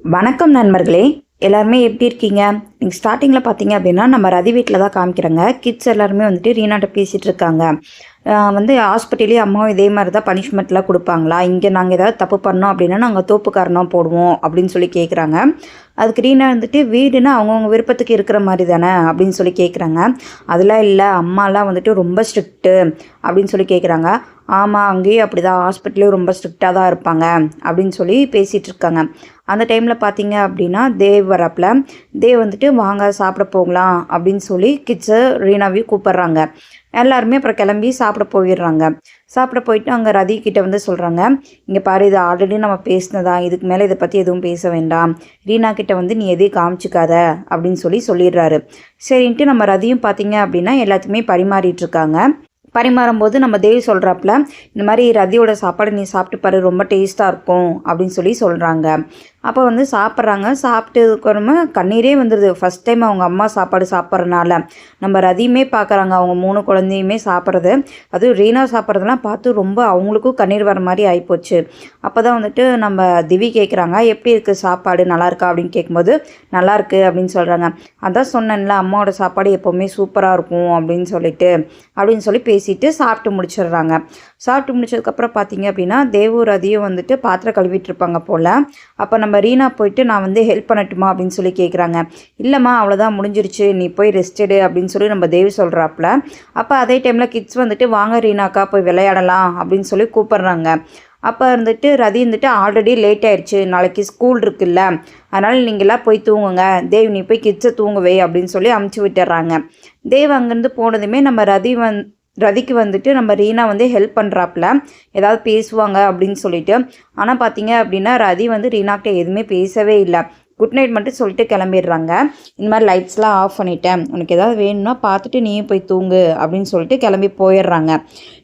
வணக்கம் நண்பர்களே எல்லாருமே எப்படி இருக்கீங்க? நீங்கள் ஸ்டார்டிங்கில் பார்த்தீங்க அப்படின்னா நம்ம ரதி வீட்டில் தான் காமிக்கிறோங்க. கிட்ஸ் எல்லாருமே வந்துட்டு ரீனாட்ட பேசிகிட்டு இருக்காங்க. வந்து ஹாஸ்பிட்டலே அம்மாவும் இதே மாதிரி தான் பனிஷ்மெண்ட்லாம் கொடுப்பாங்களா? இங்கே நாங்கள் ஏதாவது தப்பு பண்ணோம் அப்படின்னா நாங்கள் தோப்பு காரணம் போடுவோம் அப்படின்னு சொல்லி கேட்குறாங்க அதுக்கு ரீனா வந்துட்டு வீடுனா அவங்கவுங்க விருப்பத்துக்கு இருக்கிற மாதிரி தானே அப்படின்னு சொல்லி கேட்குறாங்க அதெல்லாம் இல்லை அம்மாலாம் வந்துட்டு ரொம்ப ஸ்ட்ரிக்ட்டு அப்படின்னு சொல்லி கேட்குறாங்க ஆமாம் அங்கேயும் அப்படி தான் ஹாஸ்பிட்டலே ரொம்ப ஸ்ட்ரிக்டாக தான் இருப்பாங்க அப்படின்னு சொல்லி பேசிகிட்டு இருக்காங்க. அந்த டைமில் பார்த்தீங்க அப்படின்னா தேவ் வரப்பில் தேவ் வந்துட்டு வாங்க சாப்பிட போகலாம் அப்படின்னு சொல்லி கிட்ஸை ரீனாவையும் கூப்பிட்றாங்க. எல்லாருமே அப்புறம் கிளம்பி சாப்பிட போயிடுறாங்க. சாப்பிட போயிட்டு அங்கே ரதி கிட்ட வந்து சொல்கிறாங்க இங்கே பாரு இது ஆல்ரெடி நம்ம பேசினதா? இதுக்கு மேலே இதை பற்றி எதுவும் பேச வேண்டாம். ரீனா கிட்ட வந்து நீ எதையும் காமிச்சிக்காத அப்படின்னு சொல்லி சொல்லிடுறாரு. சரின்ட்டு நம்ம ரதியும் பார்த்தீங்க அப்படின்னா எல்லாத்தையுமே பரிமாறிட்டு இருக்காங்க. பரிமாறும்போது நம்ம தேவி சொல்கிறாப்புல இந்த மாதிரி ரதியோட சாப்பாடு நீ சாப்பிட்டு பாரு ரொம்ப டேஸ்ட்டாக இருக்கும் அப்படின்னு சொல்லி சொல்கிறாங்க அப்போ வந்து சாப்பிட்றாங்க. சாப்பிட்டதுக்கப்புறமா கண்ணீரே வந்துடுது ஃபஸ்ட் டைம் அவங்க அம்மா சாப்பாடு சாப்பிட்றனால. நம்ம ரதியுமே பார்க்குறாங்க அவங்க மூணு குழந்தையுமே சாப்பிட்றது. அதுவும் ரீனா சாப்பிட்றதெல்லாம் பார்த்து ரொம்ப அவங்களுக்கும் கண்ணீர் வர மாதிரி ஆகிப்போச்சு அப்போ தான் வந்துட்டு நம்ம திவி கேட்குறாங்க எப்படி இருக்குது சாப்பாடு? நல்லாயிருக்கா அப்படின்னு கேட்கும்போது நல்லாயிருக்கு அப்படின்னு சொல்கிறாங்க அதான் சொன்னேன்ல அம்மாவோட சாப்பாடு எப்போவுமே சூப்பராக இருக்கும் அப்படின்னு சொல்லிட்டு அப்படின்னு சொல்லி பேசிட்டு சாப்பிட்டு முடிச்சிடுறாங்க. சாப்பிட்டு முடிச்சதுக்கப்புறம் பார்த்தீங்க அப்படின்னா தேவூர் ரதியும் வந்துட்டு பாத்திரம் கழுவிட்டுருப்பாங்க போல். அப்போ நம்ம ரீனா போயிட்டு நான் வந்து ஹெல்ப் பண்ணட்டுமா? அப்படின்னு சொல்லி கேட்குறாங்க இல்லைம்மா அவ்வளோதான் முடிஞ்சிருச்சு. நீ போய் ரெஸ்ட் எடு அப்படின்னு சொல்லி நம்ம தேவி சொல்கிறாப்புல அப்போ அதே டைமில் கிட்ஸ் வந்துட்டு வாங்க ரீனாக்கா போய் விளையாடலாம் அப்படின்னு சொல்லி கூப்பிட்றாங்க. அப்போ இருந்துட்டு ரதி இருந்துட்டு ஆல்ரெடி லேட் ஆயிடுச்சு நாளைக்கு ஸ்கூல் இருக்குல்ல. அதனால் நீங்களாம் போய் தூங்குங்க. தேவ் நீ போய் கிட்ஸை தூங்குவே அப்படின்னு சொல்லி அமுச்சு விட்டுறாங்க. தேவ் அங்கேருந்து போனதுமே நம்ம ரதி வந் ரதிக்கு வந்துட்டு நம்ம ரீனா வந்து ஹெல்ப் பண்ணுறாப்புல ஏதாவது பேசுவாங்க அப்படின்னு சொல்லிட்டு. ஆனால் பார்த்தீங்க அப்படின்னா ரதி வந்து ரீனாக்கிட்ட எதுவுமே பேசவே இல்லை. குட் நைட் மட்டும் சொல்லிட்டு கிளம்பிடுறாங்க. இந்த மாதிரி லைட்ஸ்லாம் ஆஃப் பண்ணிட்டேன். உனக்கு ஏதாவது வேணும்னா பார்த்துட்டு நீயும் போய் தூங்கு அப்படின்னு சொல்லிட்டு கிளம்பி போயிடுறாங்க.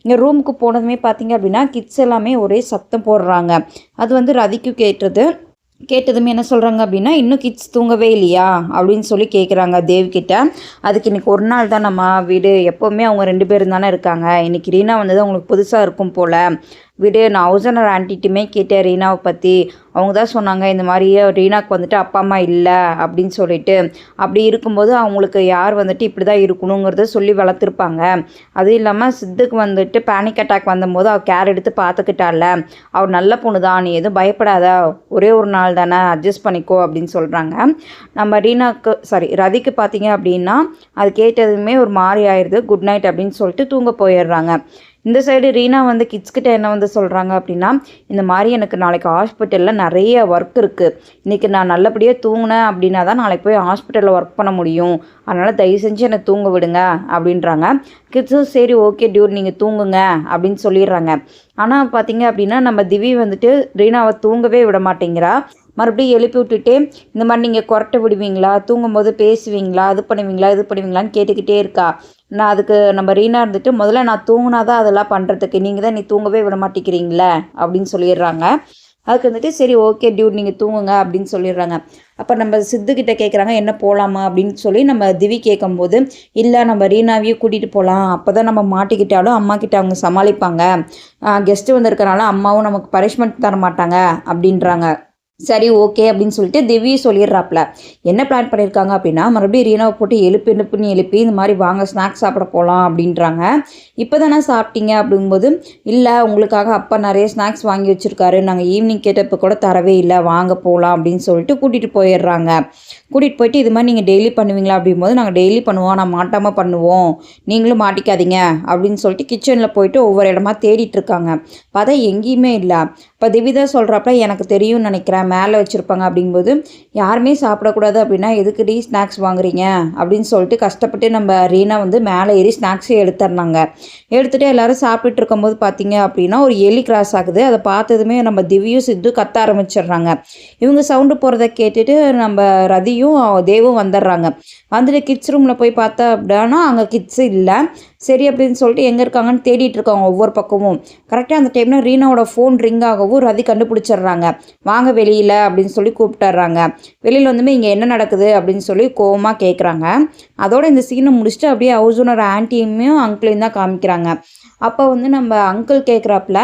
இங்கே ரூமுக்கு போனதுமே பார்த்தீங்க அப்படின்னா கிட்ஸ் எல்லாமே ஒரே சத்தம் போடுறாங்க. அது வந்து ரதிக்கு கேட்டுறது கேட்டதுமே என்ன சொல்கிறாங்க அப்படின்னா இன்னும் கிட்ஸ் தூங்கவே இல்லையா? அப்படின்னு சொல்லி கேட்குறாங்க தேவ்கிட்ட. அதுக்கு இன்றைக்கி ஒரு நாள் தான் நம்ம வீடு. எப்போவுமே அவங்க ரெண்டு பேரும் தானே இருக்காங்க. இன்றைக்கி ரீனா வந்தது அவங்களுக்கு புதுசாக இருக்கும் போல். விடு நான் ஹவுசனர் ஆன்ட்டிட்டுமே கேட்டேன் ரீனாவை பற்றி அவங்க தான் சொன்னாங்க இந்த மாதிரி ரீனாக்கு வந்துட்டு அப்பா அம்மா இல்லை அப்படின்னு சொல்லிட்டு. அப்படி இருக்கும்போது அவங்களுக்கு யார் வந்துட்டு இப்படி தான் இருக்கணுங்கிறத சொல்லி வளர்த்துருப்பாங்க. அதுவும் இல்லாமல் சித்துக்கு வந்துட்டு பேனிக் அட்டாக் வந்தபோது அவள் கேர் எடுத்து பார்த்துக்கிட்டால. அவர் நல்ல பொண்ணு தான் நீ எதுவும் பயப்படாத. ஒரே ஒரு நாள் தானே அட்ஜஸ்ட் பண்ணிக்கோ அப்படின்னு சொல்கிறாங்க நம்ம ரீனாக்கு சாரி ரதிக்கு பார்த்தீங்க அப்படின்னா அது கேட்டதுமே ஒரு மாதிரி ஆயிடுது குட் நைட் அப்படின்னு சொல்லிட்டு தூங்க போயிடுறாங்க. இந்த சைடு ரீனா வந்து கிட்ஸ்கிட்ட என்ன வந்து சொல்கிறாங்க அப்படின்னா இந்த மாதிரி எனக்கு நாளைக்கு ஹாஸ்பிட்டலில் நிறைய ஒர்க் இருக்குது இன்றைக்கி நான் நல்லபடியாக தூங்கினேன் அப்படின்னா தான் நாளைக்கு போய் ஹாஸ்பிட்டலில் ஒர்க் பண்ண முடியும். அதனால் தயவு செஞ்சு என்னை தூங்க விடுங்க அப்படின்றாங்க. கிட்ஸும் சரி ஓகே டியூர் நீங்கள் தூங்குங்க அப்படின்னு சொல்லிடுறாங்க. ஆனால் பார்த்தீங்க அப்படின்னா நம்ம திவி வந்துட்டு ரீனாவை தூங்கவே விட மாட்டேங்கிறா. மறுபடியும் எழுப்பி விட்டுட்டு இந்த மாதிரி நீங்கள் குரட்டை விடுவீங்களா? தூங்கும்போது பேசுவீங்களா? அது பண்ணுவீங்களா? இது பண்ணுவீங்களான்னு கேட்டுக்கிட்டே இருக்கா. நான் அதுக்கு நம்ம ரீனா இருந்துட்டு முதல்ல நான் தூங்கினா தான் அதெல்லாம் பண்ணுறதுக்கு நீங்கள் தான் நீ தூங்கவே விட மாட்டேங்கிறீங்களே அப்படின்னு சொல்லிடுறாங்க. அதுக்கு வந்துட்டு சரி ஓகே டியூட் நீங்கள் தூங்குங்க அப்படின்னு சொல்லிடுறாங்க. அப்போ நம்ம சித்துக்கிட்ட கேட்குறாங்க என்ன போகலாமா அப்படின்னு சொல்லி நம்ம திவி கேட்கும்போது இல்லை நம்ம ரீனாவையும் கூட்டிகிட்டு போகலாம் அப்போ தான் நம்ம மாட்டிக்கிட்டாலும் அம்மா கிட்ட அவங்க சமாளிப்பாங்க. கெஸ்ட்டு வந்திருக்கனால அம்மாவும் நமக்கு பனிஷ்மெண்ட் தர மாட்டாங்க அப்படின்றாங்க. சரி ஓகே அப்படின்னு சொல்லிட்டு திவ்யா சொல்லிடுறாப்ல என்ன பிளான் பண்ணியிருக்காங்க அப்படின்னா மறுபடியும் ரீனாவை போட்டு எழுப்பு எழுப்புன்னு எழுப்பி இந்த மாதிரி வாங்க ஸ்நாக்ஸ் சாப்பிட போகலாம் அப்படின்றாங்க. இப்போ தானே சாப்பிட்டீங்க அப்படிங்கும்போது இல்லை உங்களுக்காக அப்பா நிறைய ஸ்நாக்ஸ் வாங்கி வச்சுருக்காரு. நாங்கள் ஈவினிங் கேட்டப்போ கூட தரவே இல்லை வாங்க போகலாம் அப்படின்னு சொல்லிட்டு கூட்டிகிட்டு போயிடுறாங்க. கூட்டிகிட்டு போயிட்டு இது மாதிரி நீங்கள் டெய்லி பண்ணுவீங்களா அப்படிங்கும்போது நாங்கள் டெய்லி பண்ணுவோம். நான் மாட்டாமல் பண்ணுவோம். நீங்களும் மாட்டிக்காதீங்க அப்படின்னு சொல்லிட்டு கிச்சனில் போயிட்டு ஒவ்வொரு இடமா தேடிட்டுருக்காங்க பார்த்தா எங்கேயுமே இல்லை. இப்போ திவிதா சொல்கிறப்ப எனக்கு தெரியும்னு நினைக்கிறேன். மேலே வச்சுருப்பாங்க அப்படிங்கும்போது யாருமே சாப்பிடக்கூடாது அப்படின்னா எதுக்குடி ஸ்நாக்ஸ் வாங்குறீங்க? அப்படின்னு சொல்லிட்டு கஷ்டப்பட்டு நம்ம ரீனா வந்து மேலே ஏறி ஸ்நாக்ஸே எடுத்துட்றாங்க. எடுத்துகிட்டு எல்லோரும் சாப்பிட்டுட்டு இருக்கும்போது பார்த்தீங்க அப்படின்னா ஒரு எலி கிராஸ் ஆகுது. அதை பார்த்ததுமே நம்ம திவ்யும் சித்து கத்த ஆரம்பிச்சிடுறாங்க. இவங்க சவுண்டு போகிறத கேட்டுட்டு நம்ம ரதி ரதியும் தேவும் வந்துடுறாங்க. வந்துட்டு கிட்ஸ் ரூமில் போய் பார்த்தா அப்படின்னா அங்கே கிட்ஸ் இல்லை. சரி அப்படின்னு சொல்லிட்டு எங்கே இருக்காங்கன்னு தேடிட்டு இருக்காங்க ஒவ்வொரு பக்கமும். கரெக்டாக அந்த டைமில் ரீனாவோட ஃபோன் ரிங் ஆகவும் ரதி கண்டுபிடிச்சிடுறாங்க. வாங்க வெளியில் அப்படின்னு சொல்லி கூப்பிட்டுறாங்க வெளியில் வந்துமே இங்கே என்ன நடக்குது அப்படின்னு சொல்லி கோவமாக கேட்குறாங்க அதோட இந்த சீனை முடிச்சுட்டு அப்படியே ஹவுஸ் ஓனர் ஆன்ட்டியுமே அங்கிளையும் தான் காமிக்கிறாங்க. அப்போ வந்து நம்ம அங்கிள் கேட்குறாப்புல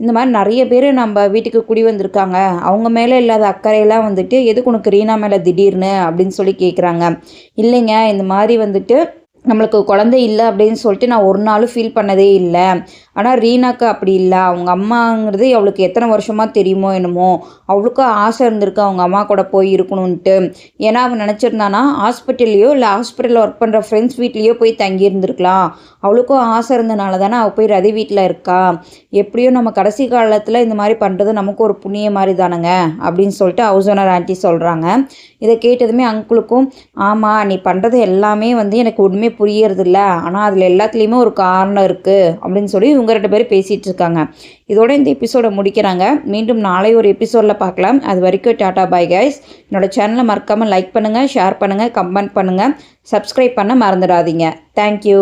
இந்த மாதிரி நிறைய பேர் நம்ம வீட்டுக்கு குடி வந்திருக்காங்க. அவங்க மேலே இல்லாத அக்கறையெல்லாம் வந்துட்டு எதுக்கு உனக்கு ரீனா மேலே திடீர்னு? அப்படின்னு சொல்லி கேட்குறாங்க இல்லைங்க இந்த மாதிரி வந்துட்டு நம்மளுக்கு குழந்தை இல்லை அப்படின்னு சொல்லிட்டு நான் ஒரு நாளும் ஃபீல் பண்ணதே இல்லை. ஆனால் ரீனாக்கு அப்படி இல்லை. அவங்க அம்மாங்கிறது அவளுக்கு எத்தனை வருஷமாக தெரியுமோ என்னமோ. அவளுக்கு ஆசை இருந்திருக்கு. அவங்க அம்மா கூட போய் இருக்கணும்ன்ட்டு. ஏன்னா அவன் நினச்சிருந்தானா ஹாஸ்பிட்டல்லையோ இல்லை ஹாஸ்பிட்டலில் ஒர்க் பண்ணுற ஃப்ரெண்ட்ஸ் வீட்லேயோ போய் தங்கியிருந்துருக்கலாம். அவளுக்கும் ஆசை இருந்தனால தானே அவள் போய் ரதி வீட்டில் இருக்கா. எப்படியோ நம்ம கடைசி காலத்தில் இந்த மாதிரி பண்ணுறது நமக்கு ஒரு புண்ணிய மாதிரி தானேங்க அப்படின்னு சொல்லிட்டு ஹவுஸ் ஓனர் ஆண்டி சொல்கிறாங்க இதை கேட்டதுமே அங்குளுக்கும் ஆமாம் நீ பண்ணுறது எல்லாமே வந்து எனக்கு உண்மை புரியறதில்ல. ஆனால் அதில் எல்லாத்துலேயுமே ஒரு காரணம் இருக்குது அப்படின்னு சொல்லி இவங்க ரெண்டு பேரும் பேசிகிட்டு இருக்காங்க. இதோட இந்த எபிசோடை முடிக்கிறாங்க. மீண்டும் நாளை ஒரு எபிசோடில் பார்க்கலாம். அது வரைக்கும் டாடா பாய் கைஸ். என்னோட சேனலை மறக்காமல் லைக் பண்ணுங்கள் ஷேர் பண்ணுங்கள் கமெண்ட் பண்ணுங்கள் சப்ஸ்கிரைப் பண்ண மறந்துடாதீங்க. தேங்க்யூ